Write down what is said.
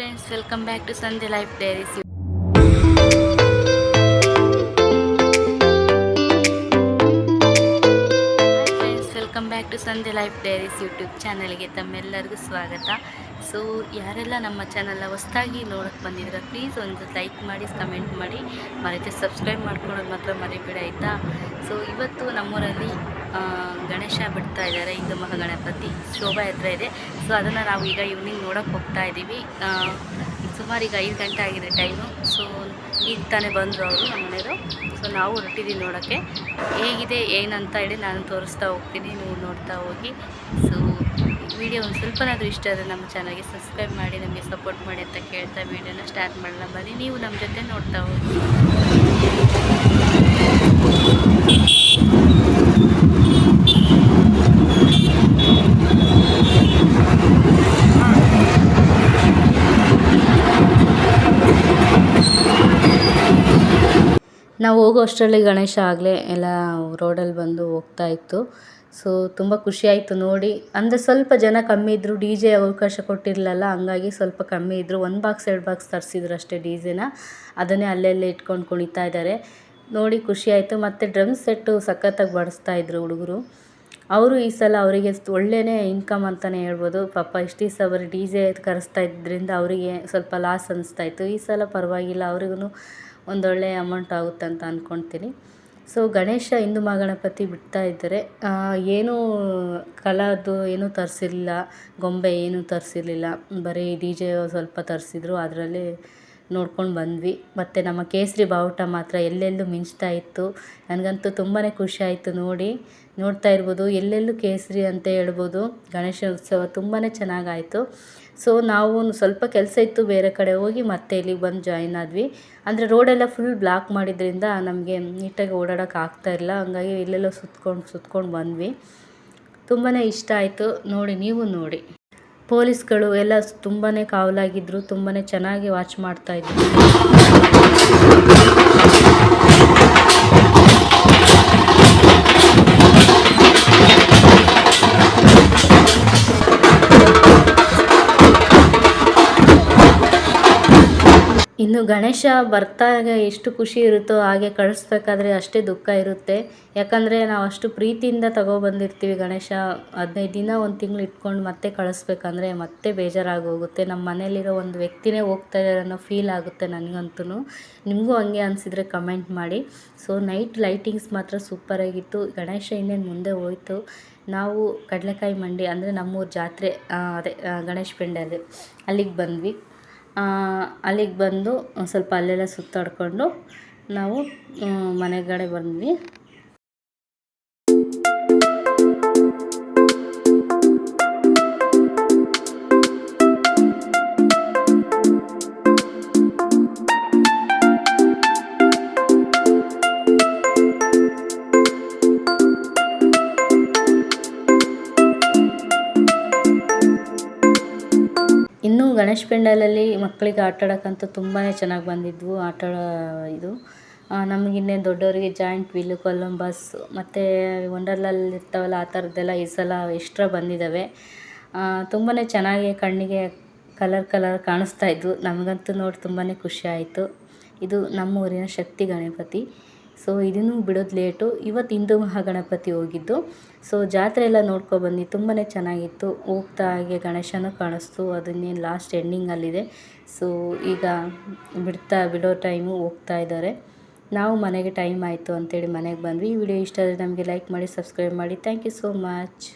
Welcome back to Sanje life diaries friends welcome back to Sanje life diaries YouTube ಚಾನಲ್ಗೆ ತಮ್ಮೆಲ್ಲರಿಗೂ ಸ್ವಾಗತ. So ಯಾರೆಲ್ಲ ನಮ್ಮ ಚಾನಲ್ನ ಹೊಸ್ದಾಗಿ ನೋಡೋಕ್ಕೆ ಬಂದಿದ್ರೆ ಪ್ಲೀಸ್ ಒಂದು ಲೈಕ್ ಮಾಡಿ ಕಮೆಂಟ್ ಮಾಡಿ. ಮರೆತು ಸಬ್ಸ್ಕ್ರೈಬ್ ಮಾಡ್ಕೊಳ್ಳೋದು ಮಾತ್ರ ಮರಿಬೇಡ, ಆಯಿತಾ? ಸೊ ಇವತ್ತು ನಮ್ಮೂರಲ್ಲಿ ಗಣೇಶ ಬಿಡ್ತಾ ಇದ್ದಾರೆ, ಹಿಂದೂ ಮಹಾಗಣಪತಿ ಶೋಭಾಯಾತ್ರೆ ಇದೆ. ಸೊ ಅದನ್ನು ನಾವು ಈಗ ಈವ್ನಿಂಗ್ ನೋಡೋಕ್ಕೆ ಹೋಗ್ತಾ ಇದ್ದೀವಿ. ಸುಮಾರು ಈಗ ಐದು ಗಂಟೆ ಆಗಿದೆ ಟೈಮು ಸೊ ಈಗ ತಾನೇ ಬಂದರು ಅವರು ನಮ್ಮ ಮನೆಯವರು. ಸೊ ನಾವು ಹೊರಟಿದ್ದೀವಿ ನೋಡೋಕ್ಕೆ. ಹೇಗಿದೆ, ಏನಂತ ಹೇಳಿ ನಾನು ತೋರಿಸ್ತಾ ಹೋಗ್ತೀನಿ, ನೀವು ನೋಡ್ತಾ ಹೋಗಿ. ಸೊ ವಿಡಿಯೋ ಒಂದು ಸ್ವಲ್ಪನಾದರೂ ಇಷ್ಟ ಆದರೆ ನಮ್ಮ ಚಾನಲ್ಗೆ ಸಬ್ಸ್ಕ್ರೈಬ್ ಮಾಡಿ, ನಮಗೆ ಸಪೋರ್ಟ್ ಮಾಡಿ ಅಂತ ಕೇಳ್ತಾ ವಿಡಿಯೋನ ಸ್ಟಾರ್ಟ್ ಮಾಡೋಣ. ಬನ್ನಿ, ನೀವು ನಮ್ಮ ಜೊತೆ ನೋಡ್ತಾ ಹೋಗಿ. ನಾವು ಹೋಗೋ ಅಷ್ಟರಲ್ಲಿ ಗಣೇಶ ಆಗಲೇ ಎಲ್ಲ ರೋಡಲ್ಲಿ ಬಂದು ಹೋಗ್ತಾ ಇತ್ತು. ಸೊ ತುಂಬ ಖುಷಿ ನೋಡಿ. ಅಂದರೆ ಸ್ವಲ್ಪ ಜನ ಕಮ್ಮಿ ಇದ್ದರು ಡಿ ಜೆ ಅವಕಾಶ ಕೊಟ್ಟಿರಲಿಲ್ಲ. ಹಂಗಾಗಿ ಸ್ವಲ್ಪ ಕಮ್ಮಿ ಇದ್ದರು ಒಂದು ಬಾಕ್ಸ್ ಎರಡು ಬಾಕ್ಸ್ ತರಿಸಿದ್ರು ಅಷ್ಟೇ ಡಿ ಜೆನ. ಅದನ್ನೇ ಅಲ್ಲಲ್ಲೇ ಇಟ್ಕೊಂಡು ಕುಣಿತಾ ಇದ್ದಾರೆ ನೋಡಿ, ಖುಷಿ ಆಯಿತು. ಮತ್ತು ಡ್ರಮ್ ಸೆಟ್ಟು ಸಖತ್ತಾಗಿ ಬಡಿಸ್ತಾ ಇದ್ರು ಹುಡುಗರು. ಅವರು ಈ ಸಲ ಅವರಿಗೆ ಒಳ್ಳೆಯೇ ಇನ್ಕಮ್ ಅಂತಲೇ ಹೇಳ್ಬೋದು. ಪಾಪ ಇಷ್ಟು ದಿವಸ ಬರೀ ಡಿ ಜೆ ಕರೆಸ್ತಾ ಇದ್ದರಿಂದ ಅವರಿಗೆ ಸ್ವಲ್ಪ ಲಾಸ್ ಅನ್ನಿಸ್ತಾ ಇತ್ತು. ಈ ಸಲ ಪರವಾಗಿಲ್ಲ. ಅವ್ರಿಗೂ ಒಂದೊಳ್ಳೆ ಅಮೌಂಟ್ ಆಗುತ್ತೆ ಅಂತ ಅಂದ್ಕೊಳ್ತೀನಿ ಸೊ ಗಣೇಶ ಹಿಂದೂ ಮಹಾಗಣಪತಿ ಬಿಡ್ತಾ ಇದ್ದಾರೆ. ಏನೂ ಕಲಾದು ಏನೂ ತರಿಸಿರ್ಲಿಲ್ಲ. ಗೊಂಬೆ ಏನೂ ತರಿಸಿರ್ಲಿಲ್ಲ. ಬರೀ ಡಿ ಜೆ ಸ್ವಲ್ಪ ತರಿಸಿದ್ರು. ಅದರಲ್ಲಿ ನೋಡ್ಕೊಂಡು ಬಂದ್ವಿ. ಮತ್ತು ನಮ್ಮ ಕೇಸರಿ ಬಾವುಟ ಮಾತ್ರ ಎಲ್ಲೆಲ್ಲೂ ಮಿಂಚ್ತಾ ಇತ್ತು. ನನಗಂತೂ ತುಂಬಾ ಖುಷಿ ಆಯಿತು ನೋಡಿ. ನೋಡ್ತಾ ಇರ್ಬೋದು, ಎಲ್ಲೆಲ್ಲೂ ಕೇಸರಿ ಅಂತ ಹೇಳ್ಬೋದು. ಗಣೇಶ ಉತ್ಸವ ತುಂಬಾ ಚೆನ್ನಾಗಾಯಿತು. ಸೊ ನಾವು ಸ್ವಲ್ಪ ಕೆಲಸ ಇತ್ತು, ಬೇರೆ ಕಡೆ ಹೋಗಿ ಮತ್ತೆ ಇಲ್ಲಿಗೆ ಬಂದು ಜಾಯಿನ್ ಆದ್ವಿ. ಅಂದರೆ ರೋಡೆಲ್ಲ ಫುಲ್ ಬ್ಲಾಕ್ ಮಾಡಿದ್ರಿಂದ ನಮಗೆ ನೀಟಾಗಿ ಓಡಾಡೋಕೆ ಆಗ್ತಾ ಇಲ್ಲ ಹಂಗಾಗಿ ಇಲ್ಲೆಲ್ಲ ಸುತ್ಕೊಂಡು ಸುತ್ಕೊಂಡು ಬಂದ್ವಿ. ತುಂಬಾ ಇಷ್ಟ ಆಯಿತು. ನೋಡಿ, ನೀವು ನೋಡಿ. ಪೊಲೀಸ್ಗಳು ಎಲ್ಲ ತುಂಬಾ ಕಾವಲಾಗಿದ್ದರು ತುಂಬಾ ಚೆನ್ನಾಗಿ ವಾಚ್ ಮಾಡ್ತಾ ಇನ್ನು ಗಣೇಶ ಬರ್ತಾಗ ಎಷ್ಟು ಖುಷಿ ಇರುತ್ತೋ ಹಾಗೆ ಕಳಿಸ್ಬೇಕಾದ್ರೆ ಅಷ್ಟೇ ದುಃಖ ಇರುತ್ತೆ. ಯಾಕಂದರೆ ನಾವು ಅಷ್ಟು ಪ್ರೀತಿಯಿಂದ ತಗೊಬಂದಿರ್ತೀವಿ ಗಣೇಶ. ಹದಿನೈದು ದಿನ ಒಂದು ತಿಂಗಳು ಇಟ್ಕೊಂಡು ಮತ್ತೆ ಕಳಿಸ್ಬೇಕಂದ್ರೆ ಮತ್ತೆ ಬೇಜಾರಾಗಿ ಹೋಗುತ್ತೆ. ನಮ್ಮ ಮನೇಲಿರೋ ಒಂದು ವ್ಯಕ್ತಿನೇ ಹೋಗ್ತಾ ಇದ್ದಾರೆ ಅನ್ನೋ ಫೀಲ್ ಆಗುತ್ತೆ ನನಗಂತೂ ನಿಮಗೂ ಹಂಗೆ ಅನಿಸಿದ್ರೆ ಕಮೆಂಟ್ ಮಾಡಿ. ಸೊ ನೈಟ್ ಲೈಟಿಂಗ್ಸ್ ಮಾತ್ರ ಸೂಪರಾಗಿತ್ತು ಗಣೇಶ ಇನ್ನೇನು ಮುಂದೆ ಹೋಯಿತು. ನಾವು ಕಡಲೆಕಾಯಿ ಮಂಡಿ ಅಂದರೆ ನಮ್ಮೂರ ಜಾತ್ರೆ ಅದೇ ಗಣೇಶ ಅದೇ ಅಲ್ಲಿಗೆ ಬಂದ್ವಿ. ಅಲ್ಲಿಗೆ ಬಂದು ಸ್ವಲ್ಪ ಅಲ್ಲೆಲ್ಲ ಸುತ್ತಾಡಿಕೊಂಡು ನಾವು ಮನೆಗಡೆ ಬಂದ್ವಿ. ಇನ್ನು ಗಣೇಶ ಪೆಂಡಲಲ್ಲಿ ಮಕ್ಕಳಿಗೆ ಆಟ ಆಡೋಕ್ಕಂತೂ ತುಂಬಾ ಚೆನ್ನಾಗಿ ಬಂದಿದ್ವು, ಆಟ ಇದು. ನಮಗಿನ್ನೇನು ದೊಡ್ಡವರಿಗೆ ಜಾಯಿಂಟ್ ವೀಲು ಕೊಲಂಬಸ್, ಮತ್ತು ವಂಡರ್ಲಲ್ಲಿ ಇರ್ತಾವಲ್ಲ, ಆ ಥರದ್ದೆಲ್ಲ ಈ ಸಲ ಎಕ್ಸ್ಟ್ರಾ ಬಂದಿದ್ದಾವೆ ತುಂಬಾ ಚೆನ್ನಾಗಿ ಕಣ್ಣಿಗೆ ಕಲರ್ ಕಲರ್ ಕಾಣಿಸ್ತಾ ಇದ್ವು. ನಮಗಂತೂ ನೋಡಿ ತುಂಬಾ ಖುಷಿ ಆಯಿತು. ಇದು ನಮ್ಮ ಊರಿನ ಶಕ್ತಿ ಗಣಪತಿ. ಸೊ ಇದನ್ನು ಬಿಡೋದು ಲೇಟು ಇವತ್ತು ಹಿಂದೂ ಮಹಾಗಣಪತಿ ಹೋಗಿದ್ದು. ಸೊ ಜಾತ್ರೆ ಎಲ್ಲ ನೋಡ್ಕೊಬಂದು ತುಂಬಾ ಚೆನ್ನಾಗಿತ್ತು. ಹೋಗ್ತಾ ಹಾಗೆ ಗಣೇಶನೂ ಕಾಣಿಸ್ತು. ಅದನ್ನೇನು ಲಾಸ್ಟ್ ಎಂಡಿಂಗಲ್ಲಿದೆ ಸೊ ಈಗ ಬಿಡ್ತಾ ಬಿಡೋ ಟೈಮು ಹೋಗ್ತಾ ಇದ್ದಾರೆ. ನಾವು ಮನೆಗೆ ಟೈಮ್ ಆಯಿತು ಅಂತೇಳಿ ಮನೆಗೆ ಬಂದ್ವಿ. ಈ ವಿಡಿಯೋ ಇಷ್ಟ ಆದರೆ ನಮಗೆ ಲೈಕ್ ಮಾಡಿ ಸಬ್ಸ್ಕ್ರೈಬ್ ಮಾಡಿ. Thank you so much